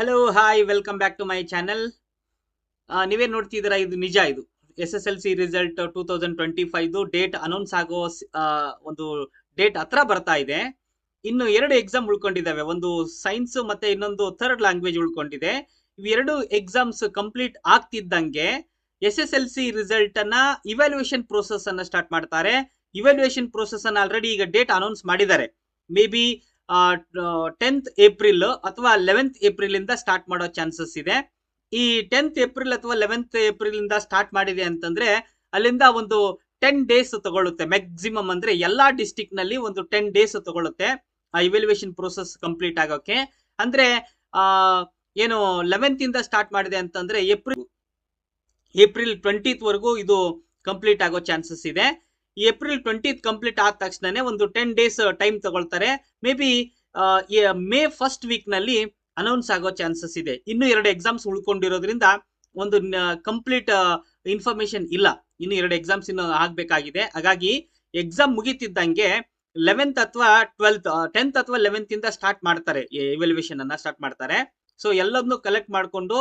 Hello hi welcome back to my channel ನೀವೇನು ನೋಡ್ತಿದ್ದೀರಾ, ಇದು ನಿಜ ಇದು. S S L C result two thousand twenty ಫೈವ್ದು date announce ಆಗೋ ಒಂದು ಡೇಟ್ ಹತ್ರ ಬರ್ತಾ ಇದೆ. ಇನ್ನು ಎರಡು ಎಕ್ಸಾಮ್ ಉಳ್ಕೊಂಡಿದ್ದಾವೆ. ಒಂದು ಸೈನ್ಸ್ ಮತ್ತೆ ಇನ್ನೊಂದು ಥರ್ಡ್ ಲ್ಯಾಂಗ್ವೇಜ್ ಉಳ್ಕೊಂಡಿದೆ. ಇವೆರಡು exams complete ಆಗ್ತಿದ್ದಂಗೆ S S L C result ಅನ್ನ ಇವ್ಯಾಲ್ಯೂಯೇಷನ್ ಪ್ರೋಸೆಸ್ ಅನ್ನ ಸ್ಟಾರ್ಟ್ ಮಾಡ್ತಾರೆ. ಇವ್ಯಾಲ್ಯೂಯೇಷನ್ ಪ್ರೋಸೆಸ್ ಅನ್ನ ಆಲ್ರೆಡಿ ಈಗ ಡೇಟ್ ಅನೌನ್ಸ್ ಮಾಡಿದ್ದಾರೆ. ಮೇ ಬಿ ಟೆಂತ್ ಏಪ್ರಿಲ್ ಅಥವಾ ಲೆವೆಂತ್ ಏಪ್ರಿಲ್ ಇಂದ ಸ್ಟಾರ್ಟ್ ಮಾಡೋ ಚಾನ್ಸಸ್ ಇದೆ. ಈ ಟೆಂತ್ ಏಪ್ರಿಲ್ ಅಥವಾ ಲೆವೆಂತ್ ಏಪ್ರಿಲ್ ಇಂದ ಸ್ಟಾರ್ಟ್ ಮಾಡಿದೆ ಅಂತಂದ್ರೆ ಅಲ್ಲಿಂದ ಒಂದು ಟೆನ್ ಡೇಸ್ ತಗೊಳ್ಳುತ್ತೆ. ಮ್ಯಾಕ್ಸಿಮಮ್ ಅಂದ್ರೆ ಎಲ್ಲಾ ಡಿಸ್ಟಿಕ್ನಲ್ಲಿ ಒಂದು ಟೆನ್ ಡೇಸ್ ತಗೊಳ್ಳುತ್ತೆ. ಆ ಇವ್ಯಾಲ್ಯೂಯೇಷನ್ ಪ್ರೋಸೆಸ್ ಕಂಪ್ಲೀಟ್ ಆಗೋಕೆ. ಅಂದ್ರೆ, ಆ, ಏನು ಲೆವೆಂತ್ ಇಂದ ಸ್ಟಾರ್ಟ್ ಮಾಡಿದೆ ಅಂತಂದ್ರೆ ಏಪ್ರಿಲ್ ಏಪ್ರಿಲ್ ಟ್ವೆಂಟಿತ್ ವರೆಗೂ ಇದು ಕಂಪ್ಲೀಟ್ ಆಗೋ ಚಾನ್ಸಸ್ ಇದೆ. ಏಪ್ರಿಲ್ ಟ್ವೆಂಟಿತ್ ಕಂಪ್ಲೀಟ್ ಆದ ತಕ್ಷಣನೇ ಒಂದು ಟೆನ್ ಡೇಸ್ ಟೈಮ್ ತಗೊಳ್ತಾರೆ. ಮೇ ಬಿ ಮೇ ಫಸ್ಟ್ ವೀಕ್ನಲ್ಲಿ ಅನೌನ್ಸ್ ಆಗೋ ಚಾನ್ಸಸ್ ಇದೆ. ಇನ್ನು ಎರಡು ಎಕ್ಸಾಮ್ಸ್ ಉಳ್ಕೊಂಡಿರೋದ್ರಿಂದ ಒಂದು ಕಂಪ್ಲೀಟ್ ಇನ್ಫಾರ್ಮೇಶನ್ ಇಲ್ಲ. ಇನ್ನು ಎರಡು ಎಕ್ಸಾಮ್ಸ್ ಇನ್ನು ಆಗ್ಬೇಕಾಗಿದೆ. ಹಾಗಾಗಿ ಎಕ್ಸಾಮ್ ಮುಗಿತಿದ್ದಂಗೆ ಲೆವೆಂತ್ ಅಥವಾ ಟ್ವೆಲ್ತ್ ಟೆಂತ್ ಅಥವಾ ಲೆವೆಂತ್ ಇಂದ ಸ್ಟಾರ್ಟ್ ಮಾಡ್ತಾರೆ. ಎವ್ಯಾಲ್ಯೂಯೇಷನ್ ಅನ್ನ ಸ್ಟಾರ್ಟ್ ಮಾಡ್ತಾರೆ. ಸೊ ಎಲ್ಲದನ್ನು ಕಲೆಕ್ಟ್ ಮಾಡಿಕೊಂಡು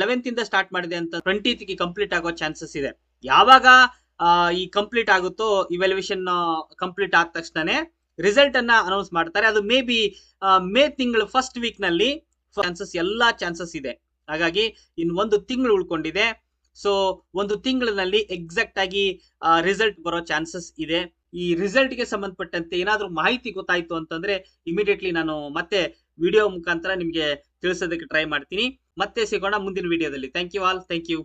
ಲೆವೆಂತ್ ಇಂದ ಸ್ಟಾರ್ಟ್ ಮಾಡಿದೆ ಅಂತ ಟ್ವೆಂಟಿತ್ ಕಂಪ್ಲೀಟ್ ಆಗೋ ಚಾನ್ಸಸ್ ಇದೆ. ಯಾವಾಗ ಈ ಕಂಪ್ಲೀಟ್ ಆಗುತ್ತೋ ಇವ್ಯಾಲ್ಯೂಯೇಷನ್ ಕಂಪ್ಲೀಟ್ ಆದ ತಕ್ಷಣನೇ ರಿಸಲ್ಟ್ ಅನ್ನ ಅನೌನ್ಸ್ ಮಾಡ್ತಾರೆ. ಅದು ಮೇ ಬಿ ಮೇ ತಿಂಗಳು ಫಸ್ಟ್ ವೀಕ್ನಲ್ಲಿ ಚಾನ್ಸಸ್ ಎಲ್ಲಾ ಚಾನ್ಸಸ್ ಇದೆ. ಹಾಗಾಗಿ ಇನ್ ಒಂದು ತಿಂಗಳು ಉಳ್ಕೊಂಡಿದೆ. ಸೊ ಒಂದು ತಿಂಗಳಿನಲ್ಲಿ ಎಕ್ಸಾಕ್ಟ್ ಆಗಿ ರಿಸಲ್ಟ್ ಬರೋ ಚಾನ್ಸಸ್ ಇದೆ. ಈ ರಿಸಲ್ಟ್ಗೆ ಸಂಬಂಧಪಟ್ಟಂತೆ ಏನಾದ್ರೂ ಮಾಹಿತಿ ಗೊತ್ತಾಯ್ತು ಅಂತಂದ್ರೆ ಇಮಿಡಿಯೇಟ್ಲಿ ನಾನು ಮತ್ತೆ ವಿಡಿಯೋ ಮುಖಾಂತರ ನಿಮ್ಗೆ ತಿಳಿಸೋದಕ್ಕೆ ಟ್ರೈ ಮಾಡ್ತೀನಿ. ಮತ್ತೆ ಸಿಗೋಣ ಮುಂದಿನ ವಿಡಿಯೋದಲ್ಲಿ thank you all thank you